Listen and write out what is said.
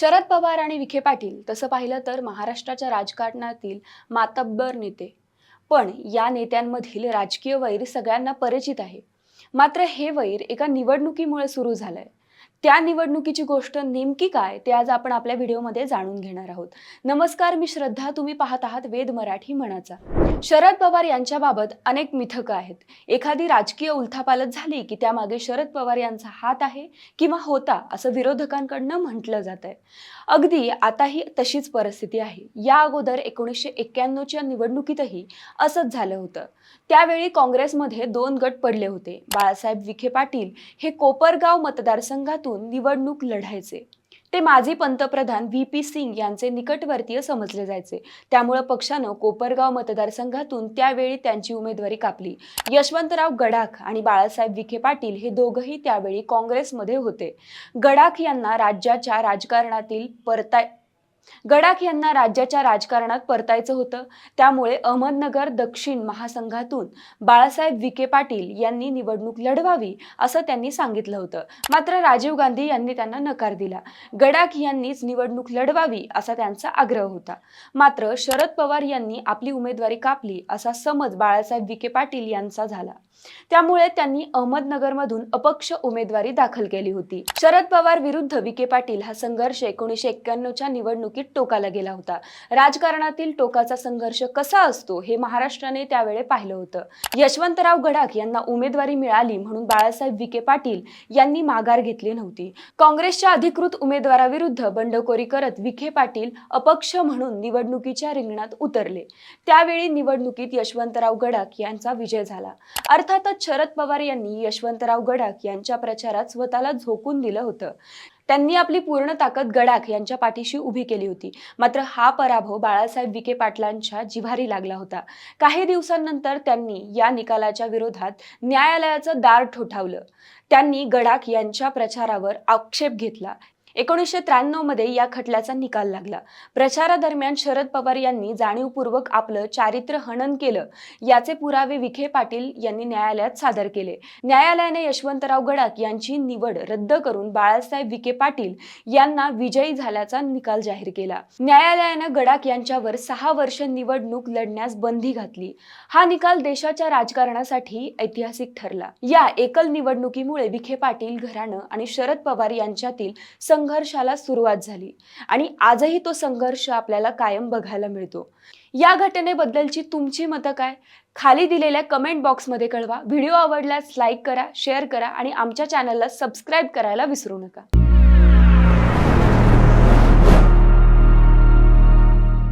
शरद पवार आणि विखे पाटील तसं पाहिलं तर महाराष्ट्राच्या राजकारणातील मातब्बर नेते. पण या नेत्यांमधील राजकीय वैर सगळ्यांना परिचित आहे. मात्र हे वैर एका निवडणुकीमुळे सुरू झालंय. त्या निवडणुकीची गोष्ट नेमकी काय ते आज आपण आपल्या व्हिडिओमध्ये जाणून घेणार आहोत. नमस्कार मी श्रद्धा. तुम्ही पाहत आहात वेद मराठी मनाचा. शरद पवार यांच्याबाबत अनेक मिथकं आहेत. एखादी राजकीय उलथापालत झाली की त्यामागे शरद पवार यांचा हात आहे किंवा होता असं विरोधकांकडनं म्हटलं जात आहे. अगदी आताही तशीच परिस्थिती आहे. या अगोदर एकोणीसशे एक्क्याण्णवच्या निवडणुकीतही असंच झालं होतं. त्यावेळी काँग्रेसमध्ये दोन गट पडले होते. बाळासाहेब विखे पाटील हे कोपरगाव मतदारसंघातून निवडणूक लढायचे. ते माजी पंतप्रधान व्ही पी सिंग यांचे निकटवर्तीय समजले जायचे. त्यामुळं पक्षानं कोपरगाव मतदारसंघातून त्यावेळी त्यांची उमेदवारी कापली. यशवंतराव गडाख आणि बाळासाहेब विखे पाटील हे दोघंही त्यावेळी काँग्रेसमध्ये होते. गडाख यांना राज्याच्या राजकारणातील परताय गडाख यांना राज्याच्या राजकारणात परतायचं होतं. त्यामुळे अहमदनगर दक्षिण महासंघातून बाळासाहेब विखे पाटील यांनी निवडणूक लढवावी असं त्यांनी सांगितलं होतं. मात्र राजीव गांधी यांनी त्यांना नकार दिला. गडाख यांनीच निवडणूक लढवावी असा त्यांचा आग्रह होता. मात्र शरद पवार यांनी आपली उमेदवारी कापली असा समज बाळासाहेब विखे पाटील यांचा झाला. त्यामुळे त्यांनी अहमदनगरमधून अपक्ष उमेदवारी दाखल केली होती. शरद पवार विरुद्ध विखे पाटील हा संघर्ष एकोणीसशे एक्क्याण्णवच्या निवडणुकीत टोकाला गेला होता. राजकारणातील टोकाचा संघर्ष कसा असतो हे महाराष्ट्राने त्यावेळी पाहिलं होतं. यशवंतराव गडाख यांना उमेदवारी मिळाली म्हणून बाळासाहेब विखे पाटील यांनी माघार घेतली नव्हती. काँग्रेसच्या अधिकृत उमेदवाराविरुद्ध बंडखोरी करत विखे पाटील अपक्ष म्हणून निवडणुकीच्या रिंगणात उतरले. त्यावेळी निवडणुकीत यशवंतराव गडाख यांचा विजय झाला. अर्थातच शरद पवार यांनी यशवंतराव गडाख यांच्या प्रचारात स्वतःला झोकून दिलं होतं. त्यांनी आपली पूर्ण ताकद गडाख यांच्या पाठीशी उभी केली होती. मात्र हा पराभव बाळासाहेब विखे पाटलांच्या जिव्हारी लागला होता. काही दिवसांनंतर त्यांनी या निकालाच्या विरोधात न्यायालयाचं दार ठोठावलं. त्यांनी गडाख यांच्या प्रचारावर आक्षेप घेतला. एकोणीसशे त्र्याण्णवमध्ये या खटल्याचा निकाल लागला. प्रचारादरम्यान शरद पवार यांनी जाणीवपूर्वक आपलं चारित्र्य हनन केलं. याचे पुरावे विखे पाटील यांनी न्यायालयात सादर केले. न्यायालयाने यशवंतराव गडाख यांची निवड रद्द करून बाळासाहेब विखे पाटील यांना विजयी झाल्याचा निकाल जाहीर केला. न्यायालयानं गडाख यांच्यावर सहा वर्ष निवडणूक लढण्यास बंदी घातली. हा निकाल देशाच्या राजकारणासाठी ऐतिहासिक ठरला. या एकल निवडणुकीमुळे विखे पाटील घराणं आणि शरद पवार यांच्यातील संघ संघर्षाला सुरुवात झाली आणि आजही तो संघर्ष आपल्याला कायम बघायला मिळतो. या घटनेबद्दलची तुमची मतं काय? खाली दिलेल्या कमेंट बॉक्समध्ये कळवा. व्हिडिओ आवडल्यास लाईक करा शेअर करा आणि आमच्या चॅनलला सबस्क्राईब करायला विसरू नका.